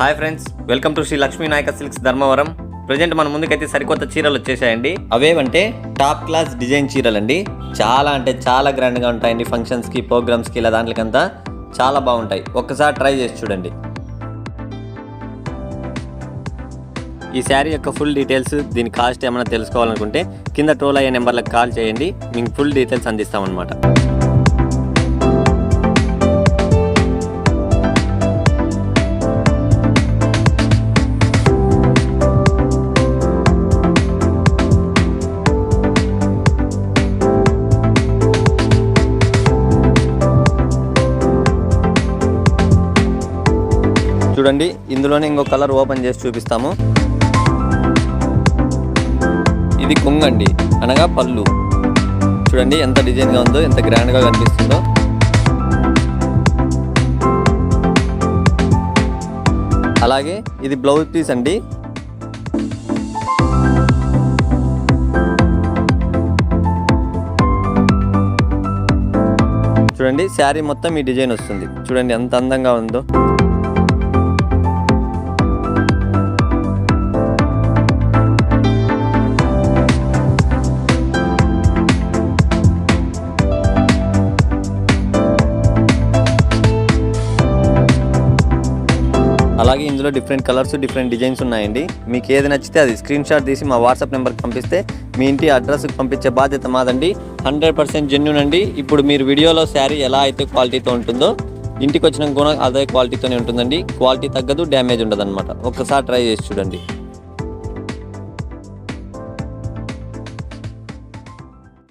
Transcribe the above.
Hi friends welcome to Sri Lakshmi Nayaka silks Dharmavaram. Present మన ముందుకైతే సరికొత్త చీరలు వచ్చేసాయండి. అవేవంటే టాప్ క్లాస్ డిజైన్ చీరలు అండి చాలా అంటే చాలా గ్రాండ్గా ఉంటాయండి ఫంక్షన్స్కి ప్రోగ్రామ్స్కి ఇలా దాంట్లకంతా చాలా బాగుంటాయి. ఒక్కసారి ట్రై చేసి చూడండి. ఈ శారీ యొక్క ఫుల్ డీటెయిల్స్ దీని కాస్ట్ ఏమైనా తెలుసుకోవాలనుకుంటే కింద టోల్ అయ్యే నెంబర్లకు కాల్ చేయండి. మీకు ఫుల్ డీటెయిల్స్ అందిస్తామన్నమాట. చూడండి. ఇందులోనే ఇంకో కలర్ ఓపెన్ చేసి చూపిస్తాము. ఇది కొంగండి అనగా పళ్ళు. చూడండి ఎంత డిజైన్గా ఉందో ఎంత గ్రాండ్గా కనిపిస్తుందో. అలాగే ఇది బ్లౌజ్ పీస్ అండి. చూడండి శారీ మొత్తం ఈ డిజైన్ వస్తుంది. చూడండి ఎంత అందంగా ఉందో. అలాగే ఇందులో డిఫరెంట్ కలర్స్ డిఫరెంట్ డిజైన్స్ ఉన్నాయండి. మీకు ఏది నచ్చితే అది స్క్రీన్ షాట్ తీసి మా వాట్సాప్ నెంబర్కి పంపిస్తే మీ ఇంటి అడ్రస్కి పంపించే బాధ్యత మాదండి. హండ్రెడ్ పర్సెంట్ జెన్యున్ అండి. ఇప్పుడు మీరు వీడియోలో శారీ ఎలా అయితే క్వాలిటీతో ఉంటుందో ఇంటికి వచ్చిన కూడా అదే క్వాలిటీతోనే ఉంటుందండి. క్వాలిటీ తగ్గదు డ్యామేజ్ ఉండదు అనమాట ఒక్కసారి ట్రై చేసి చూడండి.